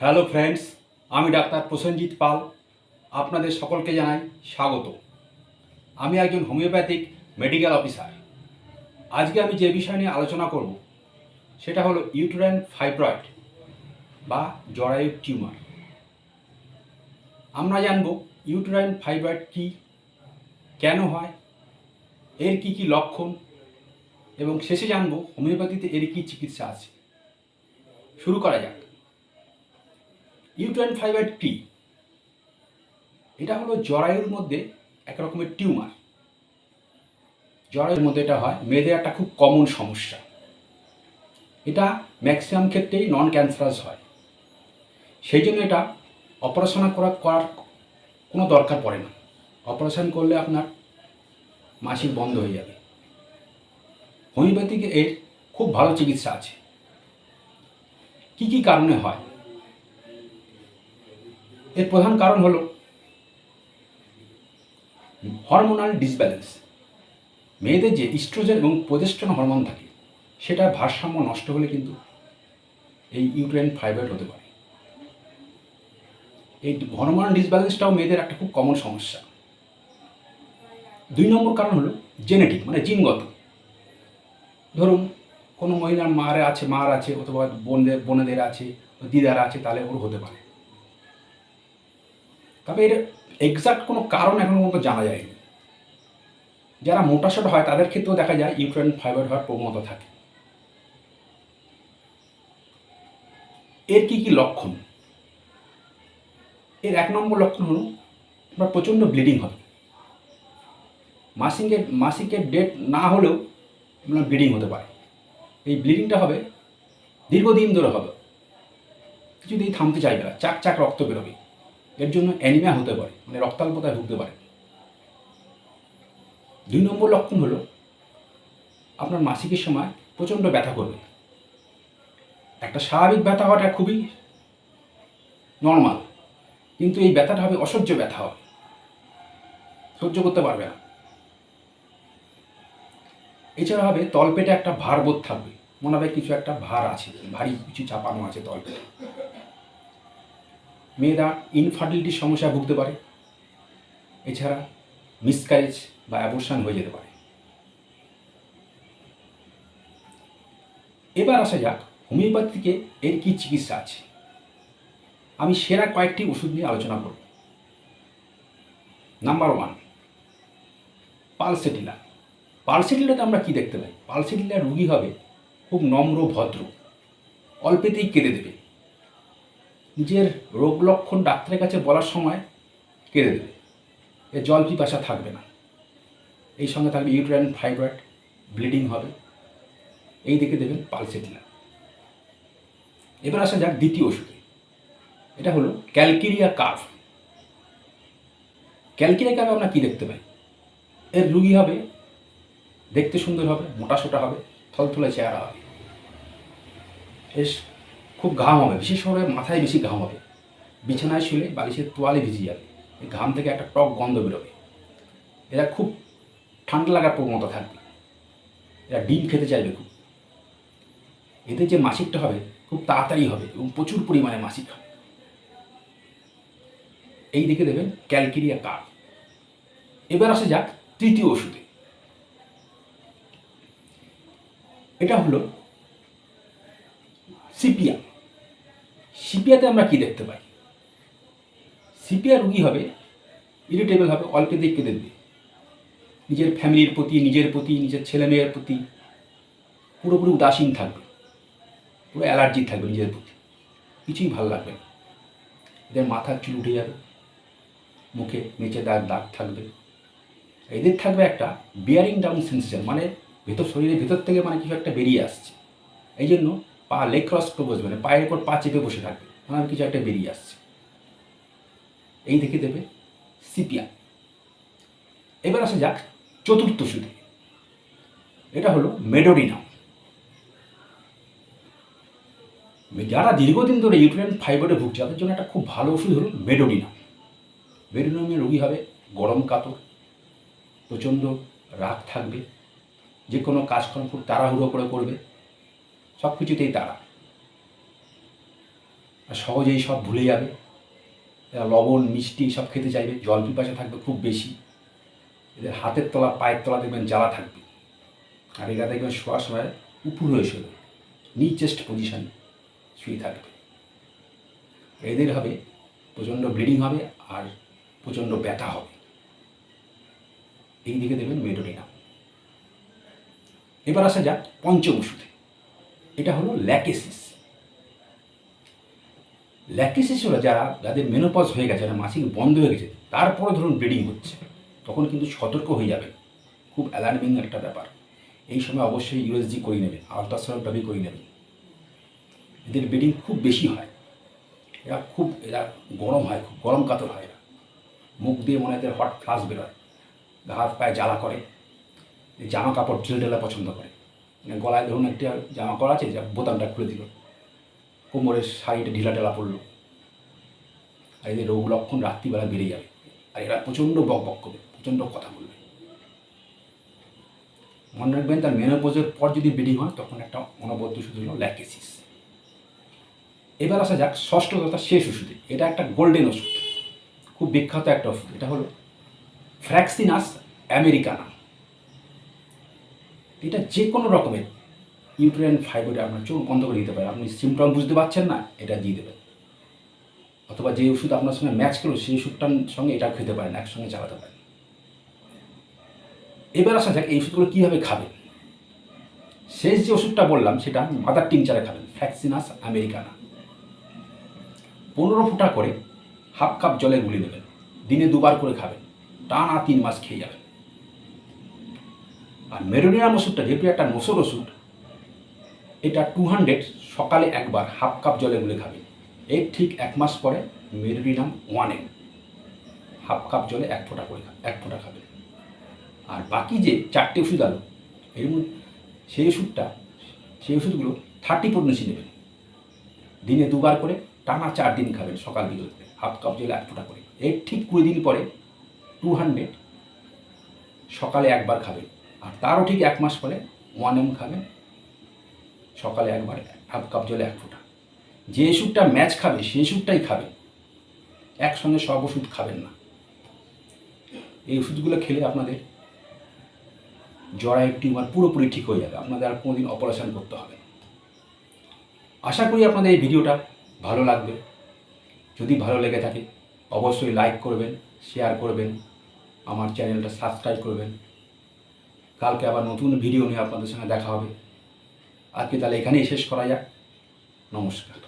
Hello friends, আমি doctor Prosenjit Pal. আপনাদের সকলকে জানাই স্বাগত। আমি একজন হোমিওপ্যাথিক মেডিকেল অফিসার। আজকে আমি যে বিষয় নিয়ে আলোচনা করব, সেটা হলো ইউটেরাইন ফাইব্রয়েড বা জরায়ু টিউমার। আমরা জানব ইউটেরাইন ফাইব্রয়েড কী, কেন হয়, এর কি কি লক্ষণ, এবং শেষে জানব হোমিওপ্যাথিতে এর কী চিকিৎসা আছে। শুরু করা যাক। ইউটেরাইন ফাইব্রয়েড কি এটা হলো জরায়ুর মধ্যে এক রকমের টিউমার। জরায়ুর মধ্যে এটা হয়, মেয়েদের একটা খুব কমন সমস্যা। এটা ম্যাক্সিমাম ক্ষেত্রেই নন ক্যান্সারাস হয়। সেই জন্য এটা অপারেশন করা, করার কোনো দরকার পড়ে না। অপারেশন করলে আপনার মাসিক বন্ধ হয়ে যাবে। হোমিওপ্যাথিক এর খুব ভালো চিকিৎসা আছে। কি কি কারণে হয়? এর প্রধান কারণ হলো হরমোনাল ডিসব্যালেন্স মেয়েদের যে ইস্ট্রোজেন এবং প্রজেস্ট্রন হরমোন থাকে সেটার ভারসাম্য নষ্ট হলে কিন্তু এই ইউট্রেন ফাইবার হতে পারে। এই হরমোনাল ডিসব্যালেন্সটাও মেয়েদের একটা খুব কমন সমস্যা। দুই নম্বর কারণ হলো জেনেটিক মানে জিনগত। ধরুন, কোনো মহিলার মার আছে মার আছে, অথবা বোনদের, বোনেদের আছে, দিদার আছে, তাহলে ওর হতে পারে। তবে এর এক্সাক্ট কোনো কারণ এখনও পর্যন্ত জানা যায়নি। যারা মোটাসোটা হয়, তাদের ক্ষেত্রেও দেখা যায় ইউট্রেন ফাইবার হওয়ার প্রবণতা থাকে। এর কি কি লক্ষণ? এর এক নম্বর লক্ষণ হল, আপনার প্রচণ্ড ব্লিডিং হবে। মাসিকের মাসিকের ডেট না হলেও আপনার ব্লিডিং হতে পারে। এই ব্লিডিংটা হবে, দীর্ঘদিন ধরে হবে। কিছুতেই থামতে চাইবে না চাক চাক রক্ত বেরোবে। এর জন্য অ্যানিমিয়া হতে পারে মানে রক্তাল্পতায় ভুগতে পারে। দুই নম্বর লক্ষণ হলো, আপনার মাসিকের সময় প্রচণ্ড ব্যথা করবে। একটা স্বাভাবিক ব্যথা হওয়াটা খুবই নর্মাল কিন্তু এই ব্যথাটা হবে অসহ্য ব্যথা হবে। সহ্য করতে পারবে না। এছাড়া হবে তলপেটে একটা ভার বোধ থাকবে, মনে হবে কিছু একটা ভার আছে, ভারী কিছু চাপানো আছে তলপেটে। মেয়েরা ইনফার্টিলিটির সমস্যায় ভুগতে পারে। এছাড়া মিসক্যারেজ বা অ্যাবর্শন হয়ে যেতে পারে। এবার আসা যাক হোমিওপ্যাথিকে এর কী চিকিৎসা আছে? আমি সেরা কয়েকটি ওষুধ নিয়ে আলোচনা করব। নাম্বার ওয়ান পালসেটিলা পালসেটিলাতে আমরা কি দেখতে পাই? পালসেটিলার রুগী হবে খুব নম্র ভদ্র। অল্পেতেই কেঁদে দেবে। নিজের রোগ লক্ষণ ডাক্তারের কাছে বলার সময় কেঁদে দেবে এ জল পিপাসা থাকবে না। এই সঙ্গে থাকবে ইউট্রাইন ফাইব্রয়েড ব্লিডিং হবে। এই দেখে দেবেন পালসেটিলা এবার আসা যাক দ্বিতীয় ওষুধে। এটা হলো ক্যালকিরিয়া কার্ভ ক্যালকিরিয়া কার্ভ আমরা কী দেখতে পাই? এর রুগী হবে, দেখতে সুন্দর হবে মোটাসোটা হবে, থলথলে চেহারা হবে। বেশ খুব ঘাম হবে, বিশেষ করে মাথায় বেশি ঘাম হবে। বিছানায় শুলে বালিশের তোয়ালে ভিজে যাবে। এই ঘাম থেকে একটা টক গন্ধ বেরোবে। এরা খুব ঠান্ডা লাগার প্রবণতা থাকবে। এরা ডিম খেতে চাইবে খুব। এদের যে মাসিকটা হবে খুব তাড়াতাড়ি হবে এবং প্রচুর পরিমাণে মাসিক হবে। এই দেখে দেবেন ক্যালকিরিয়া কার্ভ এবার আসে যাক তৃতীয় ওষুধে। এটা হলো সিপিয়া সিপিয়াতে আমরা কি দেখতে পাই? সিপিয়া রুগী হবে ইরিটেবল হবে, অল্পে দেখতে দেবে নিজের ফ্যামিলির প্রতি, নিজের প্রতি, নিজের ছেলে মেয়ের প্রতি পুরোপুরি উদাসীন থাকবে, পুরো অ্যালার্জি থাকবে নিজের প্রতি। কিছুই ভালো লাগবে না। এদের মাথার চুল উঠে যাবে, মুখে নিচে দাগ দাগ থাকবে। এদের থাকবে একটা বিয়ারিং ডাউন সেন্সেশন মানে ভেতর শরীরের ভেতর থেকে মানে কিছু একটা বেরিয়ে আসছে। এই জন্য পা লেগ ক্রস করে বসবে মানে পায়ের উপর পা চেপে বসে থাকবে। মানে কিছু একটা বেরিয়ে আসছে। এই দেখে দেবে সিপিয়া এবার আসা যাক চতুর্থ ওষুধে এটা হলো মেডোডিনাম যারা দীর্ঘদিন ধরে ইউট্রেন ফাইবারে ভুগছে, তাদের জন্য একটা খুব ভালো ওষুধ হলো মেডোডিনাম মেডোডিনামের রোগী হবে গরম কাতর, প্রচণ্ড রাগ থাকবে যে কোনো কাজকর্ম খুব তাড়াহুড়ো করে করবে সব কিছুতেই তাড়া। আর সহজেই সব ভুলে যাবে। এরা লবণ, মিষ্টি সব খেতে চাইবে। জল পিপাসা থাকবে খুব বেশি। এদের হাতের তলা, পায়ের তলা দেখবেন জ্বালা থাকবে। আর এরা দেখবেন শোয়ার সময় উপর হয়ে শোবে। নি চেস্ট পজিশন শুয়ে থাকবে। এদের হবে, প্রচণ্ড ব্লিডিং হবে আর প্রচণ্ড ব্যথা হবে। এই দিকে দেবেন মেডোরিনা এবার আসা যাক পঞ্চম ওষুধে। এটা হলো ল্যাকেসিস। ল্যাকেসিস হলো যারা, যাদের মেনোপজ হয়ে গেছে, যারা মাসিক বন্ধ হয়ে গেছে, তারপরে ধরুন ব্লিডিং হচ্ছে, তখন কিন্তু সতর্ক হয়ে যাবে। খুব অ্যালার্মিং একটা ব্যাপার। এই সময় অবশ্যই ইউএসজি করে নেবে আলট্রাসাউন্ডটাকে করে নেবে। এদের ব্লিডিং খুব বেশি হয়। এরা খুব, এরা গরম হয়, খুব গরম কাতর হয় এরা। মুখ দিয়ে মনে এদের হট ফ্লাশ বেরোয়। গা হাত পায়ে জ্বালা করে। জামা কাপড় ঢিল ঢেলা পছন্দ করে। মানে গলায় ধরুন একটা জামা কাপড় আছে, যা বোতামটা খুলে দিল। কোমরের শাড়িটা ঢিলা ঢেলা পড়ল। আর এদের রোগ লক্ষণ রাত্রিবেলা বেড়ে যাবে। আর এরা প্রচণ্ড বক বক করবে, প্রচণ্ড কথা বলবে। মনে রাখবেন, তার মেনোপোজের পর যদি ব্লিডিং হয়, তখন একটা অনবদ্য ওষুধ হলো ল্যাকেসিস। এবার আসা যাক, ষষ্ঠ তথা শেষ ওষুধে। এটা একটা গোল্ডেন ওষুধ। খুব বিখ্যাত একটা ওষুধ। এটা হলো ফ্র্যাক্সিনাস আমেরিকানা। এটা যে কোনো রকমের ইউট্রেন ফাইবারে আপনার চোখ বন্ধ করে দিতে পারে। আপনি সিমটম বুঝতে পারছেন না, এটা দিয়ে দেবেন। অথবা যে ওষুধ আপনার সঙ্গে ম্যাচ করল সেই ওষুধটার সঙ্গে এটা খেতে পারেন, একসঙ্গে চালাতে পারেন। এবার আসা যাক, এই ওষুধগুলো কীভাবে খাবেন। শেষ যে ওষুধটা বললাম, সেটা মাদার টিংচারে খাবেন ফ্যাক্সিনাস আমেরিকানা পনেরো ফুটা করে হাফ কাপ জলে গুলি দেবেন দিনে দুবার করে খাবেন, টানা তিন মাস খেয়ে যাবেন। আর মেরোনিয়াম ওষুধটা যেহেতু একটা নসর ওষুধ এটা টু হান্ড্রেড সকালে একবার হাফ কাপ জলে গুলে খাবে। এর ঠিক এক মাস পরে মেরোনিয়াম ওয়ানে হাফ কাপ জলে এক ফোঁটা করে এক ফোঁটা খাবে। আর বাকি যে চারটে ওষুধ আলো, এর মধ্যে সেই ওষুধটা, সেই ওষুধগুলো থার্টি পনেন্সি নেবেন। দিনে দুবার করে টানা চার দিন খাবেন সকাল বিকেলে হাফ কাপ জলে এক ফোঁটা করে। এর ঠিক কুড়ি দিন পরে টু হান্ড্রেড সকালে একবার খাবেন। আর তারও ঠিক এক মাস পরে ওয়ান এম খাবেন সকালে একবার হাফ কাপ জলে এক ফোঁটা। যে ওষুধটা ম্যাচ খাবে সেই ওষুধটাই খাবে। একসঙ্গে সব ওষুধ খাবেন না। এই ওষুধগুলো খেলে আপনাদের জরায়ু টিউমার পুরোপুরি ঠিক হয়ে যাবে। আপনাদের আর কোনোদিন অপারেশন করতে হবে আশা করি আপনাদের এই ভিডিওটা ভালো লাগবে। যদি ভালো লেগে থাকে, অবশ্যই লাইক করবেন, শেয়ার করবেন, আমার চ্যানেলটা সাবস্ক্রাইব করবেন। কালকে আবার নতুন ভিডিও নিয়ে আপনাদের সঙ্গে দেখা হবে। আজকে তাহলে এখানেই শেষ করা যাক। নমস্কার।